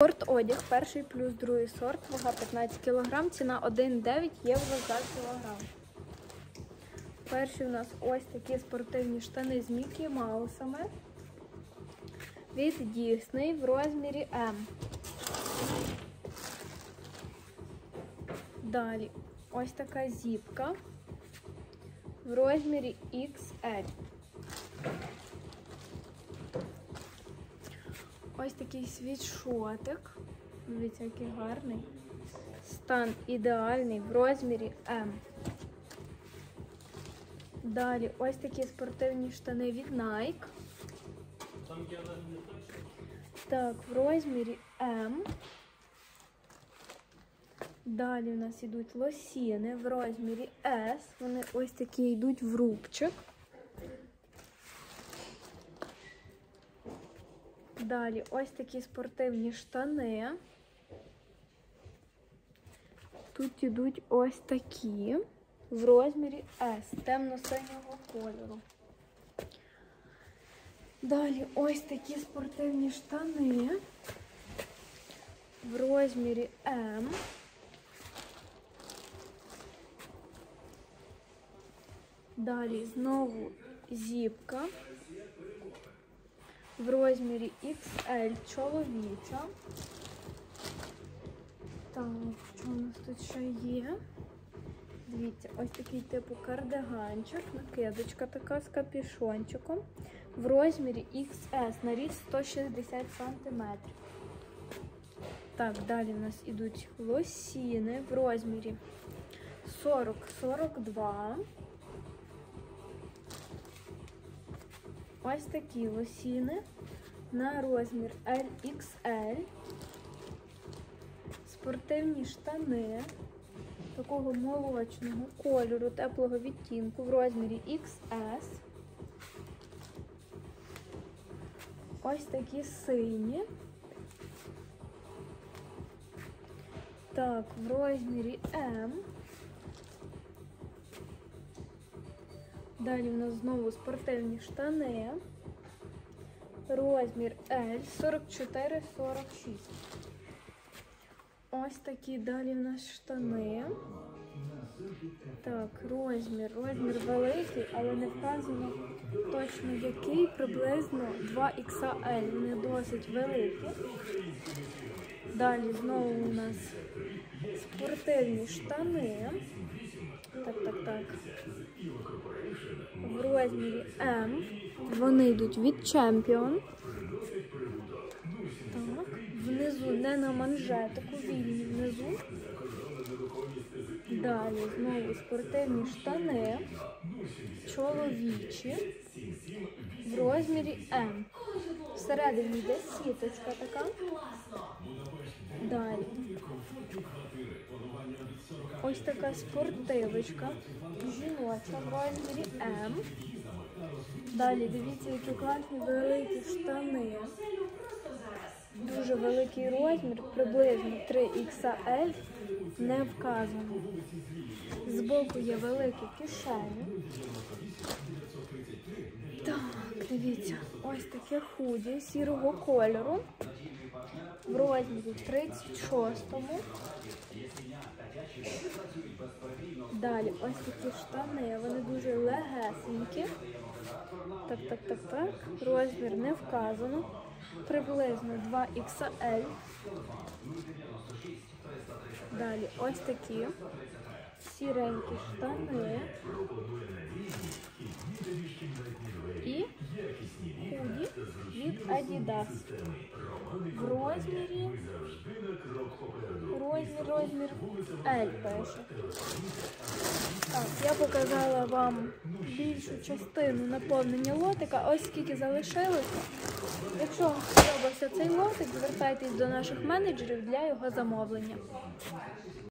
Спорт одяг, перший плюс другий сорт, вага 15 кг, ціна 1,9 євро за кілограм. Перші у нас ось такі спортивні штани з Мікі Маусами від Дісней в розмірі М. Далі ось така зіпка в розмірі XL. Ось такий світшотик. Дивіться, який гарний. Стан ідеальний в розмірі М. Далі ось такі спортивні штани від Nike. Так, в розмірі М. Далі у нас йдуть лосіни в розмірі S. Вони ось такі йдуть в рубчик. Далі ось такі спортивні штани. Тут йдуть ось такі в розмірі S темно-синього кольору. Далі ось такі спортивні штани в розмірі М. Далі знову зіпка в розмірі XL чоловіча. Так, що у нас тут ще є? Дивіться, ось такий типу кардиганчик, накидочка така з капюшончиком в розмірі XS на ріст 160 см. Так, далі в нас ідуть лосіни в розмірі 40-42. Ось такі лосіни на розмір LXL. Спортивні штани такого молочного кольору, теплого відтінку в розмірі XS. Ось такі сині. Так, в розмірі М. Далі в нас знову спортивні штани. Розмір L 44-46. Ось такі далі в нас штани. Так, розмір. Розмір великий, але не вказано точно який, приблизно 2XL. Вони досить великі. Далі знову у нас спортивні штани. Так, так, так. В розмірі М. Вони йдуть від Champion. Так. Внизу не на манжетику, вільні внизу. Далі знову спортивні штани. Чоловічі. В розмірі М. Всередині йде сіточка така. Далі. Ось така спортивочка. Жіноча в розмірі М. Далі дивіться, які класні великі штани. Дуже великий розмір, приблизно 3XL, не вказано. Збоку є великі кишені. Так, дивіться, ось таке худі сірого кольору. В розмірі 36-му. Далі ось такі штани, вони дуже легесенькі. Так, так, так, так. Розмір не вказано. Приблизно 2XL. Далі ось такі сіренькі штани. І худі від Adidas. В розмірі розмір, розмір L пише. Так, я показала вам більшу частину наповнення лотика. Ось скільки залишилося. Якщо вам сподобався цей лотик, звертайтесь до наших менеджерів для його замовлення.